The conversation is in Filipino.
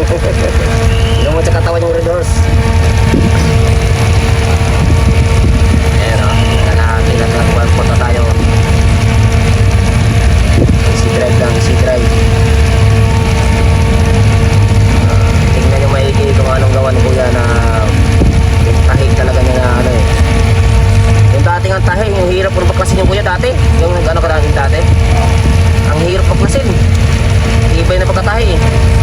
Lumot sa katawan yung Red Horse. Ayan oh. o. Nalahati na lang. Magpunta tayo. Easy drive lang. Easy drive. Uh, tingnan nyo maigi kung anong gawan ko yan na yung tahig talaga niya na ano eh. Yung dating ang tahig, yung hirap puro baklasin yung kuya dati. Yung ano ka dati. Ang hirap baklasin. Ibay na pagkatahi eh.